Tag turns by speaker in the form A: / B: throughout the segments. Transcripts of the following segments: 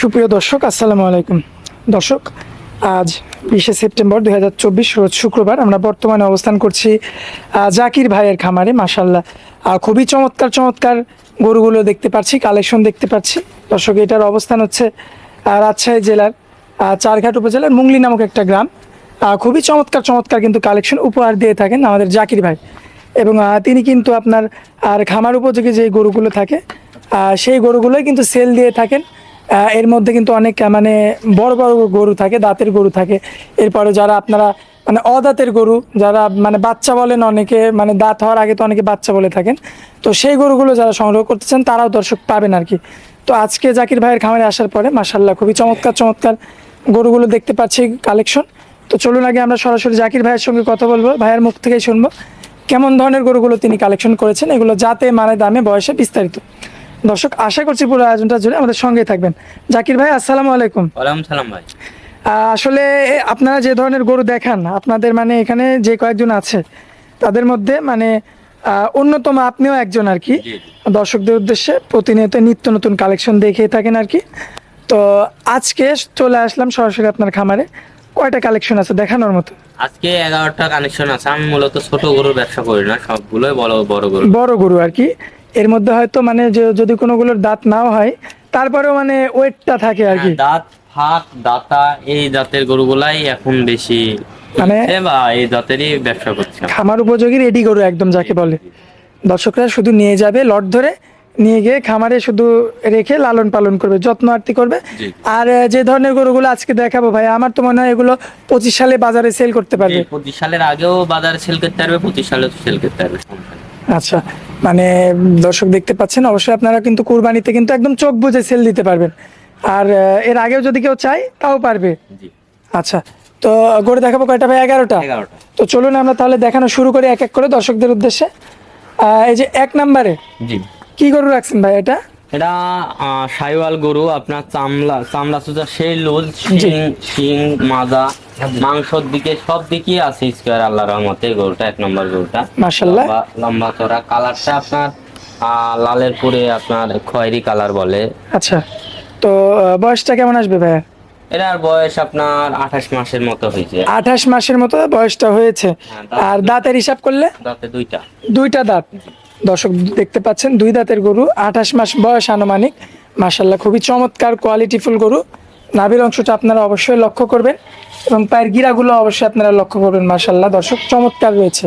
A: সুপ্রিয় দর্শক, আসসালামু আলাইকুম। দর্শক, আজ বিশে সেপ্টেম্বর দু হাজার চব্বিশ রোজ শুক্রবার আমরা বর্তমানে অবস্থান করছি জাকির ভাইয়ের খামারে। মাসাল্লাহ খুবই চমৎকার চমৎকার গরুগুলো দেখতে পাচ্ছি, কালেকশন দেখতে পাচ্ছি। দর্শক, এটার অবস্থান হচ্ছে রাজশাহী জেলার চারঘাট উপজেলার মুংলি নামক একটা গ্রাম। খুবই চমৎকার চমৎকার কিন্তু কালেকশন উপহার দিয়ে থাকেন আমাদের জাকির ভাই। এবং তিনি কিন্তু আপনার, আর খামার উপযোগী যে গরুগুলো থাকে সেই গরুগুলোই কিন্তু সেল দিয়ে থাকেন। এর মধ্যে কিন্তু অনেক মানে বড় বড় গরু থাকে, দাঁতের গরু থাকে। এরপরে যারা আপনারা মানে অদাঁতের গরু, যারা মানে বাচ্চা বলেন অনেকে মানে দাঁত হওয়ার আগে তো অনেকে বাচ্চা বলে থাকেন। তো সেই গরুগুলো যারা সংগ্রহ করতে চান তারাও দর্শক পাবেন আর কি। তো আজকে জাকির ভাইয়ের খামারে আসার পরে মাসাল্লাহ খুবই চমৎকার চমৎকার গরুগুলো দেখতে পাচ্ছি কালেকশন। তো চলুন আগে আমরা সরাসরি জাকির ভাইয়ের সঙ্গে কথা বলব, ভাইয়ের মুখ থেকেই শুনব। কেমন ধরনের গরুগুলো তিনি কালেকশন করেছেন, এগুলো যাতে মানে দামে, বয়সে বিস্তারিত। দর্শক আশা করছি পুরো আয়োজনটা জুড়ে আমাদের সঙ্গেই থাকবেন। জাকির ভাই আসসালামু আলাইকুম।
B: ওয়ালাইকুম সালাম ভাই।
A: আসলে আপনারা যে ধরনের গরু দেখান আপনাদের মানে এখানে যে কয়েকজন আছে তাদের মধ্যে মানে অন্যতম আপনিও একজন আর কি। দর্শকদের উদ্দেশ্যে প্রতিনিয়ত নিত্য নতুন কালেকশন দেখে থাকেন আর কি। তো আজকে চলে আসলাম সরাসরি আপনার খামারে। কয়টা কালেকশন আছে দেখানোর মতো?
B: আজকে এগারোটা কানেকশন আছে। আমি মূলত ছোট গরুর ব্যবসা করি না সবগুলোই বড় বড় গরু।
A: বড় গরু আর কি। এর মধ্যে হয়তো মানে যে যদি কোনোগুলোর দাঁত নাও হয় তারপরেও মানে ওয়েটটা থাকে আর কি।
B: হ্যাঁ, দাঁত ফাঁক দাতা এই জাতের গরুগুলাই এখন বেশি
A: মানে
B: বা এই জাতেরই ব্যবসা করছে।
A: খামার উপযোগী রেডি গরু একদম যাকে বলে। দর্শকরা শুধু নিয়ে যাবে লট ধরে নিয়ে গিয়ে খামারে শুধু রেখে লালন পালন করবে যত্ন আরতি করবে। আর যে ধরনের গরুগুলো আজকে দেখাবো ভাই আমার তো মনে হয় এগুলো পঁচিশ সালে বাজারে সেল করতে পারবে।
B: পঁচিশ সালের আগেও বাজারে সেল করতে পারবে পঁচিশ সালেও সেল করতে পারবে।
A: আচ্ছা মানে দর্শক দেখতে পাচ্ছেন অবশ্যই আপনারা কিন্তু কুরবানিতে কিন্তু একদম চোখ বুঝে সেল দিতে পারবেন। আর এর আগেও যদি কেউ চায় তাও পারবে। আচ্ছা তো গড়ে দেখাবো কয়টা ভাই? এগারোটা। তো চলুন আমরা তাহলে দেখানো শুরু করি এক এক করে দর্শকদের উদ্দেশ্যে। এই যে এক নাম্বারে কি গরু রাখছেন ভাই এটা?
B: এটা সাইওয়াল গরু আপনার চামড়া চামড়া সুজা সেই
A: জি।
B: শিং শিং মাজা মাংসর দিকে সব দিকে আছে স্কোয়ার আল্লাহ রহমতে গরুটা এক নম্বর গরুটা।
A: মাশাল্লাহ
B: লম্বা- চড়া কালারটা আপনার লালের পুরে আপনার খয়েরি কালার বলে।
A: আচ্ছা। তো বয়সটা কেমন আসবে ভাইয়া?
B: এটার বয়স আপনার আঠাশ মাসের মতো হয়েছে।
A: আঠাশ মাসের মতো বয়সটা হয়েছে।
B: হ্যাঁ,
A: আর দাঁতের হিসাব করলে?
B: দাঁতে দুইটা।
A: দুইটা দাঁত। দর্শক দেখতে পাচ্ছেন দুই দাঁতের গরু আঠাশ মাস বয়স আনুমানিক। মাসাল্লাহ খুবই চমৎকার কোয়ালিটিফুল গরু। নাভির অংশটা আপনারা অবশ্যই লক্ষ্য করবেন এবং পায়ের গিরাগুলো অবশ্যই আপনারা লক্ষ্য করবেন মাসাল্লাহ দর্শক চমৎকার রয়েছে।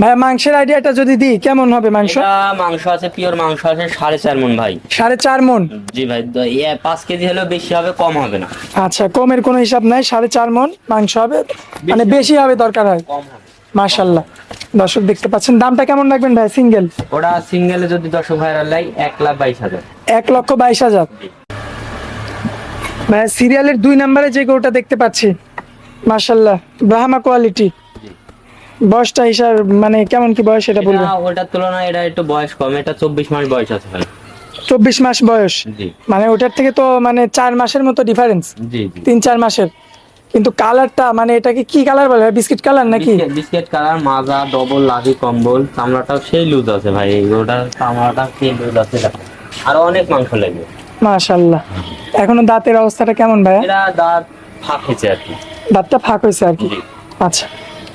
A: ভাইয়া মাংসের আইডিয়াটা যদি দিই কেমন হবে মাংস?
B: মাংস আছে পিওর মাংস আছে সাড়ে চার মন ভাই।
A: সাড়ে চার মন
B: জি ভাই ইয়ে পাঁচ কেজি হলেও বেশি হবে কম হবে না।
A: আচ্ছা কমের কোনো হিসাব নাই সাড়ে চার মন মাংস হবে। মানে বেশি হবে দরকার হয়।
B: কম হবে।
A: মাশাল্লাহ দর্শক দেখতে পাচ্ছেন দামটা কেমন রাখবেন ভাই সিঙ্গেল?
B: ওটা সিঙ্গেলে যদি দর্শক ভাইরাল লাই এক লাখ বাইশ হাজার।
A: এক লক্ষ বাইশ হাজার। ভাই সিরিয়ালের দুই নম্বরে যে গরুটা দেখতে পাচ্ছি মাশাল্লাহ ব্রাহ্মা কোয়ালিটি। বয়সটা হিসাব মানে কেমন কি বয়স এটা বলবেন?
B: ওটার তুলনায় এটা একটু বয়স কম এটা চব্বিশ মাস বয়স আছে ভাই।
A: চব্বিশ মাস বয়স। মানে ওটার থেকে তো মানে চার মাসের মতো ডিফারেন্স তিন চার মাসের। কিন্তু কালারটা মানে এটাকে কি কালার বলে? বিস্কিট কালার নাকি?
B: বিস্কিট- কালার মাজা ডবল লাভি কম্বল চামড়াটাও সেই লুজ আছে ভাই। ওটার চামড়াটা সেই লুজ আছে। আরও অনেক মাংস লাগবে।
A: মাশাল্লাহ এখনও দাঁতের অবস্থাটা কেমন ভাইয়া?
B: এটা দাঁত ফাঁক হয়েছে আর কি।
A: দাঁতটা ফাঁক হয়েছে আর কি? আচ্ছা।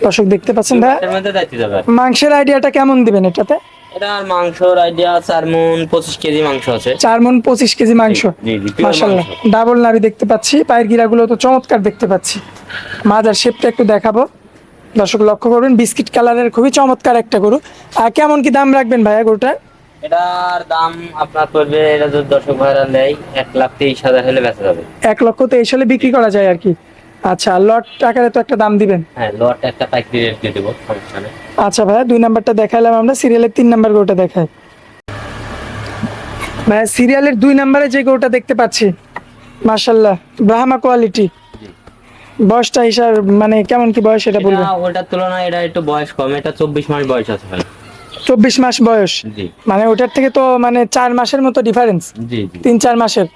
A: দর্শক দেখতে পাচ্ছেন
B: কি।
A: মাংসের আইডিয়াটা কেমন দিবেন এটাতে?
B: এটার মাংসর আইডিয়া চার মন পঁচিশ কেজি মাংস আছে।
A: চার মন পঁচিশ কেজি মাংস।
B: জি জি pure
A: মাশাল্লাহ
B: মাংস।
A: ডাবল নাভি দেখতে পাচ্ছি। পায়ের গিরাগুলো তো চমৎকার দেখতে পাচ্ছি। মাজার শেপটা একটু দেখাবো। দর্শক লক্ষ্য করবেন বিস্কিট কালারের খুবই চমৎকার একটা গরু। আর কেমন কি দাম রাখবেন ভাইয়া গরুটার?
B: এটার দাম আপনার পড়বে এটা যদি দর্শক ভাইরা নেয় এক লাখ তেইশ হাজার হলে বেচা যাবে।
A: এক লক্ষ তেইশ হলে বিক্রি করা যায় আর কি। আচ্ছা লট আকারে তো একটা দাম দিবেন।
B: হ্যাঁ লট একটা পাইকারি রেট দিয়ে দেবো সমস্যা নেই।
A: আচ্ছা ভাইয়া দুই নাম্বারটা দেখালাম আমরা সিরিয়ালের তিন নাম্বার গরুটা দেখাই। ভাইয়া সিরিয়ালের দুই নাম্বারে যে গরুটা দেখতে পাচ্ছি মাশাল্লাহ ব্রাহ্মা কোয়ালিটি বয়সটা হিসাব মানে কেমন কি বয়স এটা বলবেন?
B: ওটার তুলনায় এটা একটু বয়স কম এটা চব্বিশ মাস বয়স আছে ভাই।
A: চব্বিশ মাস বয়স। মানে ওটার থেকে তো মানে চার মাসের মতো ডিফারেন্স তিন চার মাসের।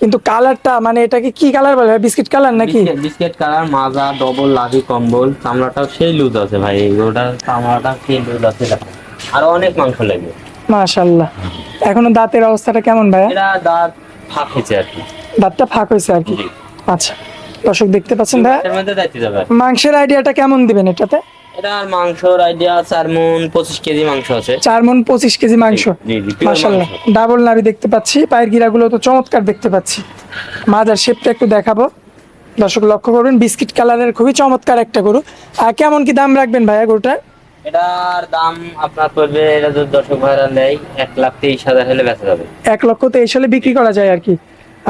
A: কিন্তু কালারটা মানে এটাকে কি কালার বলে? বিস্কিট কালার নাকি?
B: বিস্কিট- কালার মাজা ডবল লাভি কম্বল চামড়াটাও সেই লুজ আছে ভাই ওটার চামড়াটা সেই লুজ আছে। আরও অনেক মাংস লাগবে।
A: মাশাল্লাহ এখনও দাঁতের অবস্থাটা কেমন ভাই
B: এটা দাঁত ফাঁক হয়েছে আর কি।
A: দাঁতটা ফাঁক হয়েছে আর কি? আচ্ছা। দর্শক দেখতে পাচ্ছেন
B: কি।
A: মাংসের আইডিয়াটা কেমন দিবেন এটাতে?
B: এটা আর মাংসর আইডিয়া চার মন পঁচিশ কেজি মাংস আছে।
A: চার মন পঁচিশ কেজি মাংস। মাসাল্লাহ ডাবল নাভি দেখতে পাচ্ছি। পায়ের গিরাগুলো তো চমৎকার দেখতে পাচ্ছি। মাজার শেপটা একটু দেখাবো। দর্শক লক্ষ্য করবেন বিস্কিট কালারের খুবই চমৎকার একটা গরু। আর কেমন কি দাম রাখবেন ভাইয়া গরুটা?
B: এটার দাম আপনার পড়বে এটা যদি দর্শক ভাইরা নেয় এক লাখ তেইশ হাজার হলে বেচা যাবে।
A: এক লক্ষ তেইশ হলে বিক্রি করা যায় আর কি।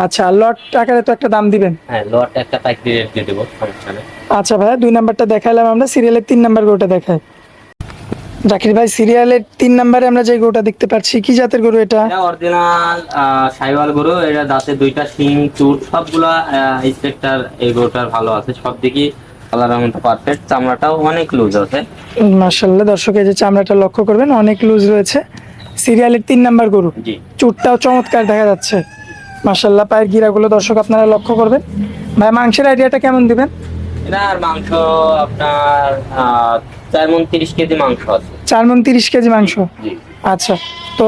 A: আচ্ছা লট আকারে তো একটা দাম দিবেন।
B: হ্যাঁ লট একটা পাইকারি রেট দিয়ে দেবো সমস্যা নেই।
A: আচ্ছা ভাইয়া দুই নাম্বারটা দেখাইলাম আমরা সিরিয়ালের তিন নাম্বার গরুটা দেখাই। জাকির ভাই সিরিয়ালের তিন নাম্বারে আমরা যে গরুটা দেখতে পাচ্ছি কি জাতের গরু এটা?
B: এটা অরিজিনাল সাইওয়াল গরু এটা দাঁতে দুইটা শিং চুট সবগুলা ইন্সপেক্টর এই গরুটার ভালো আছে সব কালারের মতো পারফেক্ট চামড়াটাও অনেক লুজ আছে।
A: মার্শাল্লাহ দর্শক এই যে চামড়াটা লক্ষ্য করবেন অনেক লুজ রয়েছে। সিরিয়ালের তিন নাম্বার গরু।
B: জি।
A: চুটটাও চমৎকার দেখা যাচ্ছে। মার্শাল্লাহ পায়ের গিরাগুলো দর্শক আপনারা লক্ষ্য করবেন। ভাই মাংসের আইডিয়াটা কেমন দিবেন?
B: এটা মাংস আপনার চার মন তিরিশ কেজি মাংস আছে।
A: চার মন তিরিশ কেজি মাংস? আচ্ছা তো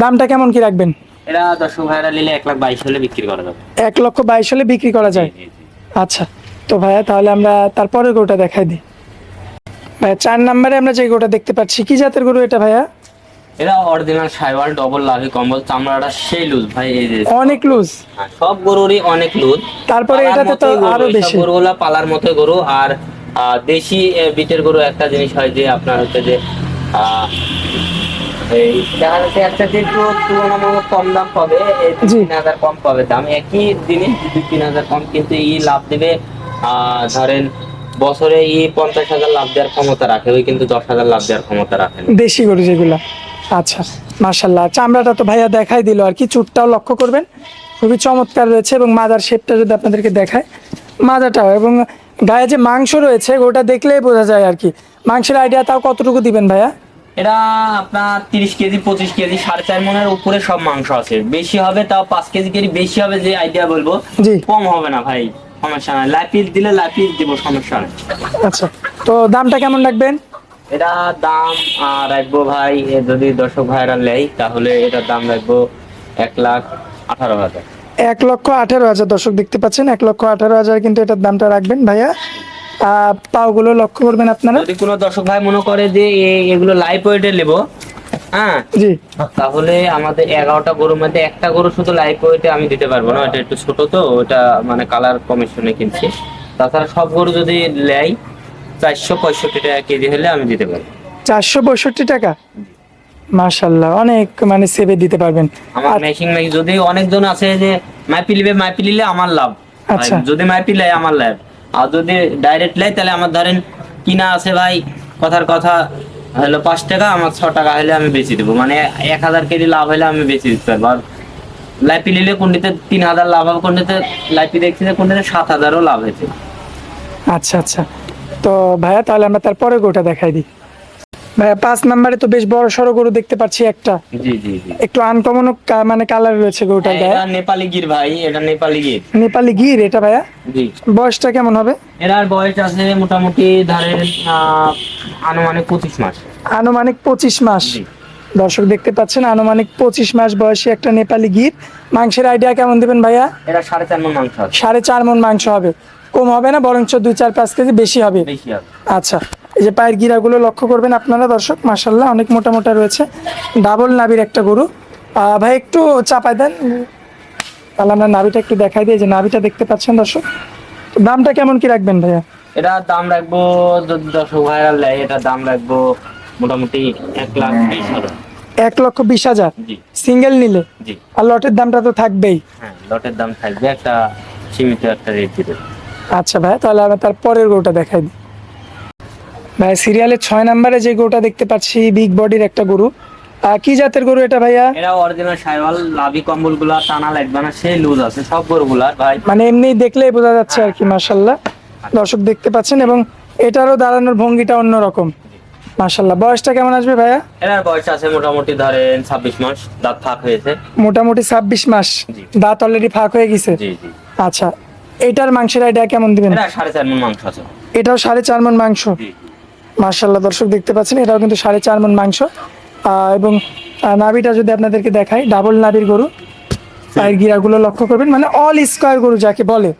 A: দামটা কেমন কি রাখবেন?
B: এটা দর্শক ভাইরা নিলে এক লাখ বাইশ হলে বিক্রি করা যাবে।
A: এক লক্ষ বাইশ হলে বিক্রি করা যায়। আচ্ছা তো ভাইয়া তাহলে আমরা গরুটা দেখাই দিই। ভাইয়া চার নাম্বারে আমরা যে গরুটা দেখতে পাচ্ছি কি জাতের গরু এটা ভাইয়া?
B: এটা অরিজিনাল সাইওয়াল ডবল লাভি কম্বল চামড়াটা সেই লুজ ভাই এই যে
A: অনেক লুজ
B: হ্যাঁ, সব গরুরই অনেক লুজ
A: তারপরে এটাতে তো
B: আরও
A: বেশি।
B: গরুগুলা পালার মতো গরু। আর দেশি বিটের গরু একটা জিনিস হয় যে আপনার হচ্ছে যে এই দেখা যাচ্ছে একটা যে একটু তুলনামূলক কম দাম পাবে এই দুই
A: জি।
B: তিন হাজার কম পাবে দাম। একই জিনিস দুই তিন হাজার কম কিন্তু ই লাভ দিবে আহ, ধরেন বছরে ই পঞ্চাশ হাজার লাভ দেওয়ার ক্ষমতা রাখে ওই কিন্তু দশ হাজার লাভ দেওয়ার ক্ষমতা রাখে
A: দেশি গরু যেগুলা। আচ্ছা মার্শাল্লাহ চামড়াটা তো ভাইয়া দেখাই দিল আর কি চুটটাও লক্ষ্য করবেন। খুবই চমৎকার রয়েছে এবং মাজার শেপটা যদি আপনাদেরকে দেখায় মাজাটাও এবং গায়ে যে মাংস রয়েছে ওটা দেখলেই বোঝা যায় আর কি। মাংসের আইডিয়া তাও কতটুকু দিবেন ভাইয়া?
B: এটা আপনার তিরিশ কেজি পঁচিশ কেজি সাড়ে চার মনের উপরে সব মাংস আছে। বেশি হবে তাও পাঁচ কেজি কেজি বেশি হবে যে আইডিয়া বলব
A: জি।
B: কম হবে না ভাই সমস্যা নাই। লাইপিস দিলে লাইপিস দিব সমস্যা নেই।
A: আচ্ছা তো দামটা কেমন রাখবেন?
B: এটা দাম রাখব ভাই যদি দর্শক ভাইরা নেয় তাহলে এটার দাম রাখব এক লাখ আঠারো হাজার।
A: এক লক্ষ আঠারো হাজার দর্শক দেখতে পাচ্ছেন এক লক্ষ আঠারো হাজার কিন্তু এটার দামটা রাখবেন ভাইয়া। পাওগুলো লক্ষ্য করবেন আপনারা।
B: যদি কোনো দর্শক ভাই মনে করে যে এগুলো লাইভ ওয়েটে নেব হ্যাঁ
A: জি।
B: তাহলে আমাদের এগারোটা গরুর মধ্যে একটা গরু শুধু লাইভ ওয়েটে আমি দিতে পারব না এটা একটু ছোট তো ওটা মানে কালার কমিশনে কিনছি। তাছাড়া সব গরু যদি নেয় চারশো পঁয়ষট্টি টাকা কেজি হলে আমি দিতে পারব।
A: চারশো পঁয়ষট্টি টাকা? মার্শাল্লাহ অনেক মানে সেভে দিতে পারবেন।
B: আমার মেশিং মেশিং যদি অনেকজন আছে যে মাইপি লিবে মাইপি লিলে আমার লাভ।
A: আচ্ছা।
B: যদি মাইপি লেয় আমার লাভ। আর যদি ডাইরেক্ট লেয় তাহলে আমার ধরেন কিনা আছে ভাই কথার কথা হলো পাঁচ টাকা আমার ছ টাকা হলে আমি বেচে দেবো। মানে এক হাজার কেজি লাভ হলে আমি বেচে দিতে পারব। আর লাইপি নিলে কোনটিতে তিন হাজার লাভ হবে কোনটিতে লাইপি দেখছি যে কোনটিতে সাত হাজারও লাভ হয়েছে।
A: আচ্ছা আচ্ছা। তো ভাইয়া তাহলে আমরা তারপরে গোটা দেখাই দিই। ভাইয়া পাঁচ নাম্বারে তো বেশ বড় সড়ো গরু দেখতে পাচ্ছি একটা।
B: জি জি জি।
A: একটু আনকমন মানে কালার রয়েছে গরুটার গায়ে
B: এটা নেপালি গির ভাই এটা নেপালি গির।
A: নেপালি গির এটা ভাইয়া?
B: জি।
A: বয়সটা কেমন হবে?
B: এরার বয়স আছে মোটামুটি ধরেন আনুমানিক পঁচিশ মাস।
A: আনুমানিক পঁচিশ মাস। দর্শক দেখতে পাচ্ছেন আনুমানিক পঁচিশ মাস বয়সী একটা নেপালি গির। মাংসের আইডিয়া কেমন দিবেন ভাইয়া?
B: এরা সাড়ে চার মন মাংস আছে
A: সাড়ে চার মন মাংস হবে। কম হবে না বরঞ্চ দুই চার পাঁচ কেজি বেশি হবে। আচ্ছা এই যে পায়ের গিরাগুলো লক্ষ্য করবেন আপনারা দর্শক মাসাল্লাহ অনেক মোটা মোটা রয়েছে। ডাবল নাবির একটা গরু। ভাই একটু চাপাই দেন। তাহলে আমরা নাবিটা একটু দেখাই দিই যে নাবিটা দেখতে পাচ্ছেন দর্শক। দামটা কেমন কি রাখবেন ভাইয়া?
B: এটা দাম রাখব দর্শক ভাইরাল নেয় এটা দাম রাখব মোটামুটি এক লাখ বিশ হাজার।
A: এক লক্ষ বিশ হাজার? সিঙ্গেল নিলে? আর লটের দামটা তো থাকবেই।
B: হ্যাঁ লটের দাম থাকবে একটা সীমিত একটা রেট দিতে
A: আচ্ছা ভাই তাহলে আমরা তার পরের গরুটা দেখাই দিই। ভাই সিরিয়ালের ছয় নাম্বারে যে গরুটা দেখতে পাচ্ছি বিগ বডির একটা গরু। কি জাতের গরু এটা ভাইয়া?
B: এরা অরিজিনাল সাইওয়াল লাভি কম্বলগুলা টানা লাগবে না সেই লুজ আছে সব গরুগুলার ভাই।
A: মানে এমনি দেখলেই বোঝা যাচ্ছে আর কি মার্শাল্লাহ দর্শক দেখতে পাচ্ছেন এবং এটারও দাঁড়ানোর ভঙ্গিটা অন্যরকম। মার্শাল্লাহ বয়সটা কেমন আসবে ভাইয়া?
B: এরার বয়স আছে মোটামুটি ধরেন ছাব্বিশ মাস দাঁত ফাঁক হয়েছে।
A: মোটামুটি ছাব্বিশ মাস। দাঁত অলরেডি ফাঁক হয়ে গেছে?
B: জি জি।
A: আচ্ছা। এটার মাংসের আইডিয়া কেমন দিবেন?
B: সাড়ে চার মন মাংস আছে।
A: এটাও সাড়ে চার মন মাংস? মার্শাল্লাহ দর্শক দেখতে পাচ্ছেন এটাও কিন্তু সাড়ে চার মন মাংস। এবং নাভিটা যদি আপনাদেরকে দেখাই ডাবল নাভির গরু। পায়ের গিরাগুলো লক্ষ্য করবেন মানে অল স্কোয়ার গরু যাকে বলে।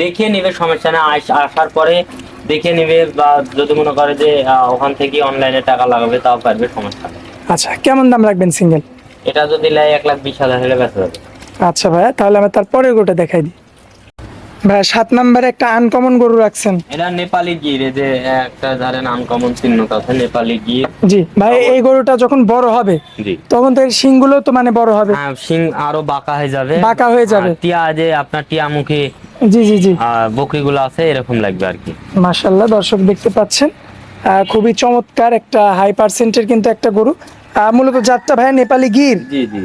B: দেখে নিবে সমস্যা না আসার পরে দেখে নিবে বা যদি মনে করে যে ওখান থেকে অনলাইনে টাকা লাগাবে তাও পারবে সমস্যা
A: আচ্ছা কেমন দাম রাখবেন সিঙ্গেল
B: এটা যদি লাই এক লাখ বিশ হাজার হলে বেঁচে যাবে।
A: আচ্ছা ভাইয়া তাহলে আমি তার পরের গরুটা দেখাই দিই। ভাইয়া সাত নম্বরে একটা আনকমন গরু রাখছেন।
B: এটা নেপালি গির এই যে একটা ধরেন আনকমন চিহ্ন আছে নেপালি গির।
A: জি ভাই এই গরুটা যখন বড় হবে
B: জি।
A: তখন তো এর শিংগুলো তো মানে বড় হবে।
B: হ্যাঁ সিং আরও বাঁকা হয়ে যাবে।
A: বাঁকা হয়ে যাবে।
B: টিয়া যে আপনার টিয়া মুখী
A: জি জি। জি
B: বকরিগুলো আছে এরকম লাগবে আর কি।
A: মাশাল্লাহ দর্শক দেখতে পাচ্ছেন। খুবই চমৎকার একটা হাই পার্সেন্টের কিন্তু একটা গরু। মূলত জাতটা ভাইয়া নেপালি গির।
B: জি জি।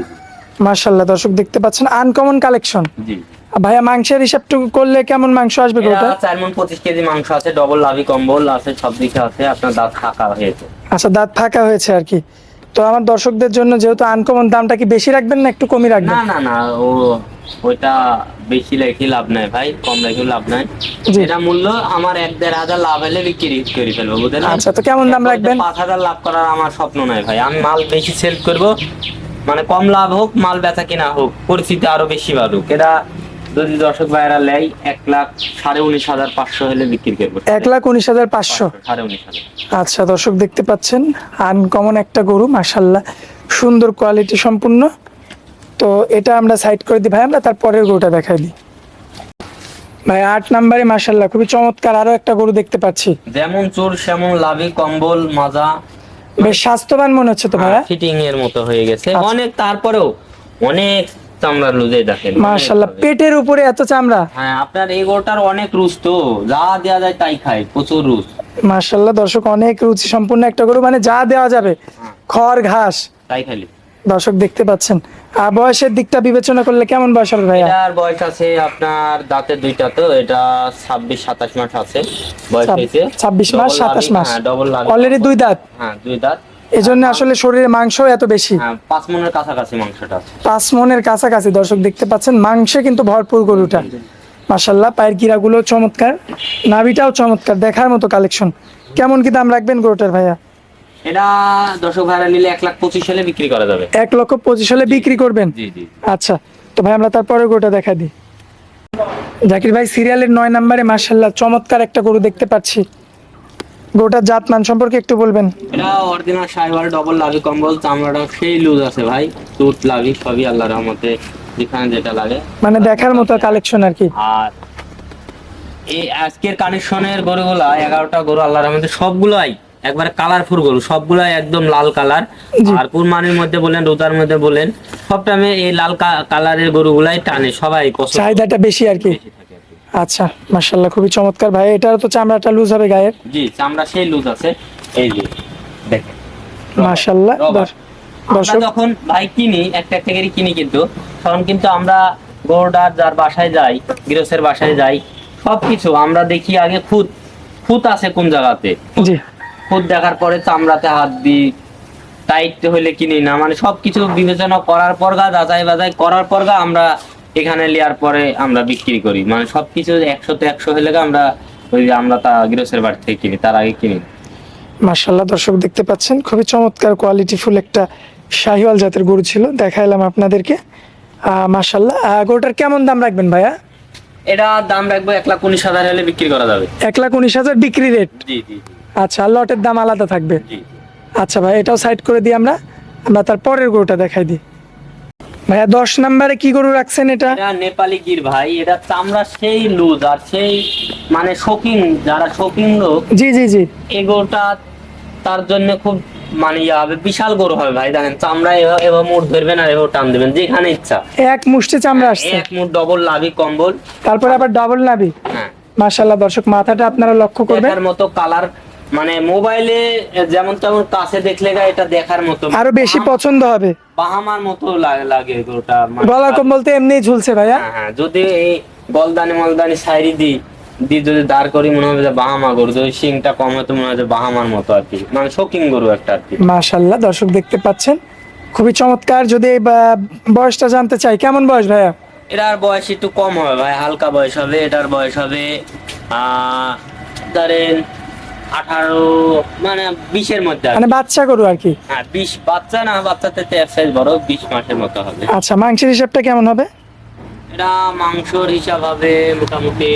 A: মাশাল্লাহ দর্শক দেখতে পাচ্ছেন আনকমন কালেকশন
B: জি।
A: ভাইয়া মাংসের হিসাবটুকু করলে কেমন মাংস আসবে গরুটা
B: চার মন পঁচিশ কেজি মাংস আছে ডবল লাভি কম্বল আছে সব দিকে আছে আপনার দাঁত ফাঁকা হয়েছে।
A: আচ্ছা দাঁত ফাঁকা হয়েছে আর কি। তো আমার দর্শকদের জন্য যেহেতু আনকমন দামটা কি বেশি রাখবেন না একটু কমই রাখবেন?
B: না না না ও ওইটা বেশি রেখে লাভ নাই ভাই কম রেখে লাভ নাই। এটা মূল্য আমার এক দেড় হাজার লাভ হলে বিক্রি করে ফেলব বুঝলেন?
A: আচ্ছা, তো কেমন দাম রাখবেন?
B: পাঁচ হাজার লাভ করার আমার স্বপ্ন নাই ভাই আমি মাল বেশি সেল করব মানে কম লাভ হোক মাল বেচা কিনা হোক পরিস্থিতি আরও বেশি বাড়ুক। এটা যদি দর্শক ভাইরা নেয় এক লাখ সাড়ে উনিশ হাজার পাঁচশো হলে বিক্রি করব।
A: এক লাখ উনিশ হাজার পাঁচশো?
B: সাড়ে উনিশ হাজার।
A: আচ্ছা দর্শক দেখতে পাচ্ছেন আনকমন একটা গরু মাশাল্লাহ সুন্দর কোয়ালিটি সম্পূর্ণ। তো এটা আমরা সাইড করে দিই ভাই আমরা তার পরের গরুটা দেখাই দিই। ভাই আট নাম্বারে মাশাল্লাহ খুবই চমৎকার আরও একটা গরু দেখতে পাচ্ছি।
B: যেমন চোর সেমন লাভি কম্বল মাজা
A: বেশ স্বাস্থ্যবান মনে হচ্ছে তো ভাইয়া
B: ফিটিং এর মতো হয়ে গেছে।
A: আচ্ছা।
B: অনেক তারপরেও অনেক চামড়া লুজে দেখেন।
A: মাশাল্লাহ পেটের উপরে এত চামড়া?
B: হ্যাঁ আপনার এই গরুটার অনেক রুচ তো যা দেওয়া যায় তাই খায় প্রচুর রুচ
A: মাশাআল্লাহ দর্শক অনেক রুচি সম্পূর্ণ একটা গরু মানে যা দেওয়া যাবে খড় ঘাস
B: তাই খালি
A: দর্শক দেখতে পাচ্ছেন। বয়সের দিকটা বিবেচনা করলে কেমন বয়স হবে ভাইয়া?
B: এটার বয়স আছে আপনার দাঁতে দুইটা তো এটা ছাব্বিশ সাতাশ মাস আছে বয়স হয়েছে।
A: 26 মাস, 27 মাস।
B: ডবল লাভ
A: অলরেডি দুই দাঁত?
B: হ্যাঁ দুই দাঁত।
A: এই জন্য আসলে শরীরে মাংস এত বেশি।
B: হ্যাঁ পাঁচ মনের কাছাকাছি মাংসটা আছে।
A: পাঁচ মনের কাছাকাছি দর্শক দেখতে পাচ্ছেন মাংসে কিন্তু ভরপুর গরুটা। মাসাল্লাহ পায়ের গিরাগুলো চমৎকার নাভিটাও চমৎকার দেখার মতো কালেকশন। কেমন কি দাম রাখবেন গরুটার ভাইয়া?
B: এটা দর্শক ভাড়া নিলে এক লাখ পঁচিশ হলে বিক্রি করা যাবে।
A: এক লক্ষ পঁচিশ হলে বিক্রি করবেন?
B: জি জি।
A: আচ্ছা তো ভাই আমরা তারপরে গরুটা দেখা দিই। জাকির ভাই সিরিয়ালের নয় নম্বরে মার্শাল্লাহ চমৎকার একটা গরু দেখতে পাচ্ছি। গরুটার জাত মান সম্পর্কে একটু বলবেন।
B: এটা অরিজিনাল সাইবার ডবল লাভি কম্বল চামড়াটা সেই লুজ আছে ভাই। টুট লাভি সবই আল্লাহ রহমতে যেখানে যেটা লাগে।
A: মানে দেখার মতো কালেকশন আর কি।
B: আর এই আজকের কানেকশনের গরুগুলা এগারোটা গরু আল্লাহ রহমতে সবগুলাই একবারে কালারফুল গরু সবগুলাই একদম লাল কালার। আর কুরবানির মধ্যে বলেন রোজার মধ্যে বলেন সব টাইমে এই লাল কালারের গরুগুলাই টানে সবাই
A: চাহিদাটা বেশি আর কি। আচ্ছা মার্শাল্লাহ খুবই চমৎকার। ভাই এটারও তো চামড়াটা লুজ হবে গায়ের?
B: জি চামড়া সেই লুজ আছে। এই যে দেখেন। রবার। আমরা যখন ভাই কিনি একটা একটা করে কিনি কিন্তু তখন কিন্তু আমরা গরুটার যার বাসায় যাই গৃহস্থের বাসায় যাই সবকিছু আমরা দেখি আগে খুদ খুদ আছে কোন জায়গাতে।
A: জি।
B: খুদ দেখার পরে চামড়াতে হাত দিই টাইট হলে কিনি না? মানে সবকিছু বিবেচনা করার পর গা যাচাই বাজাই করার পর গা আমরা এখানে নেওয়ার পরে আমরা বিক্রি করি। মানে সবকিছু একশো তো একশো হলে আমরা ওই যে আমরা তা গৃহস্থের বাড়ি থেকে কিনি তার আগে কিনি।
A: মার্শাল্লাহ দর্শক দেখতে পাচ্ছেন খুবই চমৎকার কোয়ালিটিফুল একটা শাহিওয়াল জাতের গরু ছিল দেখাইলাম আপনাদেরকে। মার্শাল্লাহ গরুটার কেমন দাম রাখবেন ভাইয়া?
B: এটা দাম রাখব এক লাখ উনিশ হাজার হলে বিক্রি করা যাবে।
A: এক লাখ উনিশ হাজার বিক্রি রেট
B: জি জি।
A: আচ্ছা লটের দাম আলাদা থাকবে। আচ্ছা ভাই এটাও সাইড করে দিই আমরা। আমরা তার পরের গরুটা দেখাই দিই। ভাইয়া দশ নম্বরে কি গরু রাখছেন এটা?
B: নেপালি গির ভাই এটা চামড়া সেই লুজ আর সেই মানে শৌখিন যারা শৌখিন লোক
A: জি জি জি।
B: এই গরুটা তার জন্য খুব মানে ইয়ে হবে বিশাল গরু হবে ভাই দেখেন চামড়া এভাবে এভাবে মুঠ ধরবেন আর এভাবে টান দেবেন যেখানে ইচ্ছা।
A: এক মুষ্টি চামড়া আসছে।
B: এক মুঠ ডবল লাভি কম্বল।
A: তারপরে আবার ডাবল নাবি
B: হ্যাঁ।
A: মার্শাল্লাহ দর্শক মাথাটা আপনারা লক্ষ্য করবেন।
B: দেখার মতো কালার মানে মোবাইলে যেমন তেমন কাছে দেখলে গা এটা দেখার মতো
A: আরও বেশি পছন্দ হবে।
B: বাহামার মতো লাগে লাগে গরুটা মানে
A: গলা কম্বল তো এমনিই ঝুলছে ভাইয়া।
B: হ্যাঁ হ্যাঁ যদি এই গলদানি মলদানি সাইরি দিই দি যদি দাঁড় করি মনে হবে যে বাহামা গরু যদি শিংটা কম হতো মনে হয় যে বাহামার মতো আর কি। মানে শৌখিন গরু একটা আর কি।
A: মাশাল্লাহ দর্শক দেখতে পাচ্ছেন। খুবই চমৎকার যদি বয়সটা জানতে চাই কেমন বয়স ভাইয়া?
B: এটার বয়স একটু কম হবে ভাই হালকা বয়স হবে এটার বয়স হবে আহ, ধরেন আঠারো মানে বিশের মধ্যে
A: মানে বাচ্চা গরু আর কি?
B: হ্যাঁ বিশ বাচ্চা না বাচ্চাতে তো এক সাইজ বড় বিশ মাসের মতো হবে।
A: আচ্ছা মাংসের হিসাবটা কেমন হবে?
B: এটা মাংসর হিসাব হবে মোটামুটি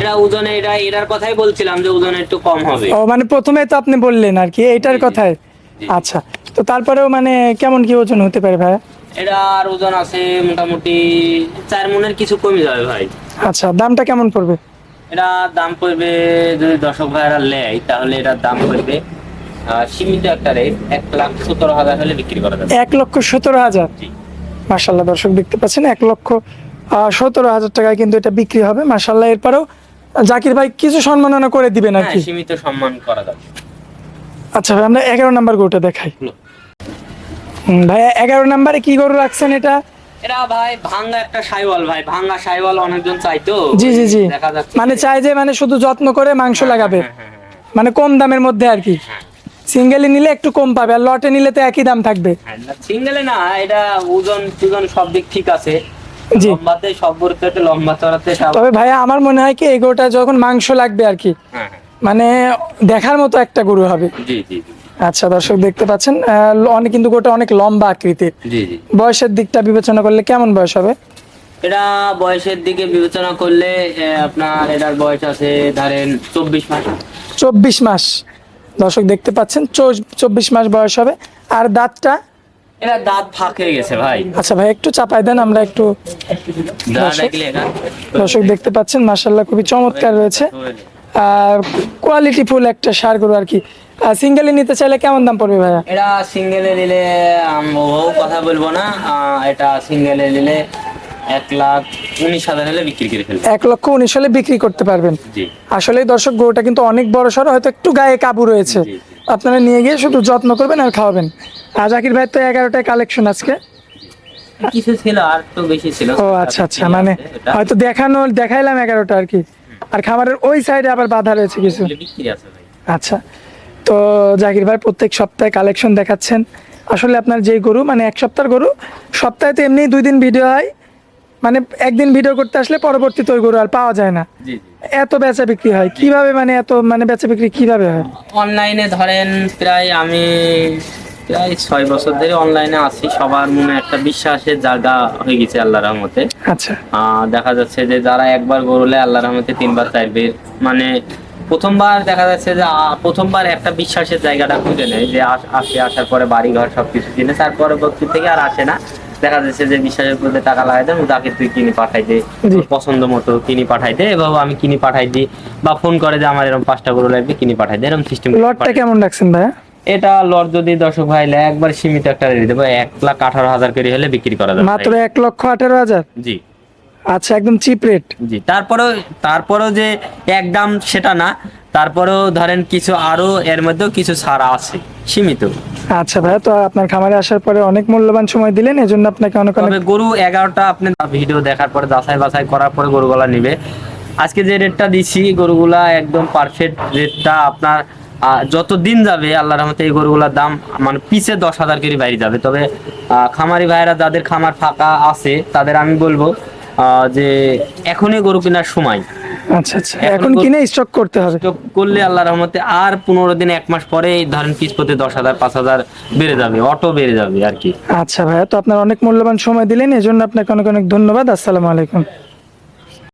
B: এটা ওজনে এটা এটার কথাই বলছিলাম যে ওজনে একটু কম হবে।
A: ও মানে প্রথমে তো আপনি বললেন আর কি
B: এটার।
A: কথায় আচ্ছা তো তারপরেও মানে কেমন কি ওজন হতে পারে ভাইয়া?
B: এটার ওজন আছে মোটামুটি চার মনের কিছু কমে যাবে ভাই।
A: আচ্ছা দামটা কেমন পড়বে?
B: এটা দাম পড়বে যদি দর্শক ভাইরা নেয় তাহলে এটার দাম পড়বে সীমিত একটা রেট এক লাখ সতেরো হাজার হলে বিক্রি করা যাবে।
A: এক লক্ষ সতেরো হাজার? মাসাল্লাহ দর্শক দেখতে পাচ্ছেন এক লক্ষ সতেরো হাজার টাকায় কিন্তু এটা বিক্রি হবে। মাসাল্লাহ এরপরেও জাকির ভাই কিছু সম্মাননা করে দিবেন আর
B: হ্যাঁ
A: কি
B: সীমিত সম্মান করা যাবে।
A: আচ্ছা ভাই আমরা এগারো নাম্বার গরুটা দেখাই। ভাই এগারো নাম্বারে কি গরু রাখছেন এটা?
B: এরা ভাই ভাঙ্গা একটা সাইওয়াল ভাই। ভাঙ্গা সাইওয়াল অনেকজন চাইতো
A: জি জি জি। মানে চাই যে মানে শুধু যত্ন করে মাংস লাগাবে।
B: হ্যাঁ, হ্যাঁ, হ্যাঁ,
A: মানে কম দামের মধ্যে আর কি। সিঙ্গেলি নিলে একু কম পাবে আর লটে নিলে তো একই দাম থাকবে।
B: সিঙ্গেলে না এটা ওজন টুজন সব দিক ঠিক আছে।
A: জি।
B: লম্বাতে সব গরুতে লম্বা চড়াতে
A: তবে ভাইয়া আমার মনে হয় কি এই গরুটা যখন মাংস লাগবে আর কি মানে দেখার মতো একটা গরু হবে।
B: জি জি।
A: আচ্ছা দর্শক দেখতে পাচ্ছেন অনেক কিন্তু গোটা অনেক লম্বা আকৃতির। বয়সের দিকটা বিবেচনা করলে কেমন বয়স হবে?
B: এটা বয়সের দিকে বিবেচনা করলে আপনার এটার বয়স আছে ধরেন চব্বিশ মাস।
A: চব্বিশ মাস। দর্শক দেখতে পাচ্ছেন চব্বিশ মাস বয়স হবে। আর দাঁতটা?
B: এটা দাঁত ফাঁক হয়ে গেছে ভাই।
A: আচ্ছা ভাই একটু চাপাই দেন আমরা একটু দর্শক- দেখতে পাচ্ছেন মার্শাল্লাহ খুবই চমৎকার রয়েছে। আর কোয়ালিটি ফুল একটা সার গরু আর কি। সিঙ্গেলি নিতে চাইলে কেমন দাম পড়বে ভাইয়া?
B: এটা সিঙ্গেলে নিলে আম- ও কথা বলব না। এটা সিঙ্গেলে নিলে এক লাখ উনিশ হাজার হলে বিক্রি করে ফেলবে।
A: এক লক্ষ উনিশ হলে বিক্রি করতে পারবেন। আসলে দর্শক গরুটা কিন্তু অনেক বড় সড়ো হয়তো একটু গায়ে কাবু রয়েছে। আপনারা নিয়ে গিয়ে শুধু যত্ন করবেন আর খাওয়াবেন। আর জাকির ভাই তো এগারোটায় কালেকশন আজকে।
B: কিছু ছিল আর তো বেশি ছিল।
A: ও আচ্ছা আচ্ছা মানে হয়তো দেখানো দেখাইলাম এগারোটা আর কি। আর খামারের ওই সাইডে আবার বাধা রয়েছে কিছু। আচ্ছা। তো জাকির ভাই প্রত্যেক সপ্তাহে কালেকশন দেখাচ্ছেন। আসলে আপনার যেই গরু মানে এক সপ্তাহের গরু সপ্তাহে তো এমনি দুই দিন ভিডিও হয়। মানে একদিন ভিডিও করতে আসলে পরবর্তীতে ওই গরু আর পাওয়া যায় না। এত বেচা বিক্রি হয়। কীভাবে মানে এত মানে বেচা বিক্রি কীভাবে হয়?
B: অনলাইনে ধরেন প্রায় আমি প্রায় ছয় বছর ধরে অনলাইনে আছি। সবার মনে একটা বিশ্বাসের জায়গা হয়ে গেছে আল্লাহ রহমতে।
A: আচ্ছা।
B: দেখা যাচ্ছে যে যারা একবার গরুলে আল্লাহ রহমতে তিনবার চাইবে। মানে প্রথমবার দেখা যাচ্ছে যে প্রথমবার একটা বিশ্বাসের জায়গাটা খুঁজে নেয় যে আস- আসে আসার পরে বাড়ি ঘর সবকিছু কিনে তার পরবর্তী থেকে আর আসে না। দেখা যাচ্ছে যে বিশ্বাসের মধ্যে টাকা লাগাই দেন যাকে তুই কিনে পাঠাই দে। পছন্দ মতো কিনে পাঠাই দে এভাবে আমি কিনে পাঠাই দিই বা ফোন করে যে আমার এরকম পাঁচটা গরু লাগবে কিনে পাঠাই দে এরকম সিস্টেম
A: লটটা কেমন রাখছেন ভাইয়া?
B: এটা লট যদি দর্শক ভাই একবার সীমিত একটা রেট দেবো এক লাখ আঠারো হাজার করে হলে বিক্রি করা যাবে।
A: মাত্র এক লক্ষ আঠারো হাজার?
B: জি।
A: আচ্ছা একদম চিপ রেট
B: জি তারপরেও তারপরেও যে একদম সেটা না তারপরেও ধরেন কিছু আরও এর মধ্যেও কিছু ছাড়া আছে সীমিত।
A: আচ্ছা ভাইয়া তো আপনার খামারে আসার পরে অনেক মূল্যবান সময় দিলেন এজন্য আপনাকে অনেক অনেক
B: গরু এগারোটা আপনি ভিডিও দেখার পরে যাচাই বাছাই করার পরে গরুগুলা নিবে। আজকে যে রেটটা দিচ্ছি গরুগুলা একদম পারফেক্ট রেটটা আপনার যত দিন যাবে আল্লাহ রহমতে এই গরুগুলার দাম মানে পিছে দশ হাজার করে বাইরে যাবে। তবে খামারি ভাইরা যাদের খামার ফাঁকা আছে তাদের আমি বলব যে এখনই গরু কেনার সময়।
A: আচ্ছা আচ্ছা।
B: এখন
A: কিনে স্টক করতে হবে।
B: স্টক করলে আল্লাহ রহমতে আর পনেরো দিন এক মাস পরে ধরেন পিস প্রতি দশ হাজার পাঁচ হাজার বেড়ে যাবে অটো বেড়ে যাবে আর কি।
A: আচ্ছা ভাইয়া তো আপনার অনেক মূল্যবান সময় দিলেন এজন্য আপনাকে অনেক অনেক ধন্যবাদ। আসসালামু আলাইকুম।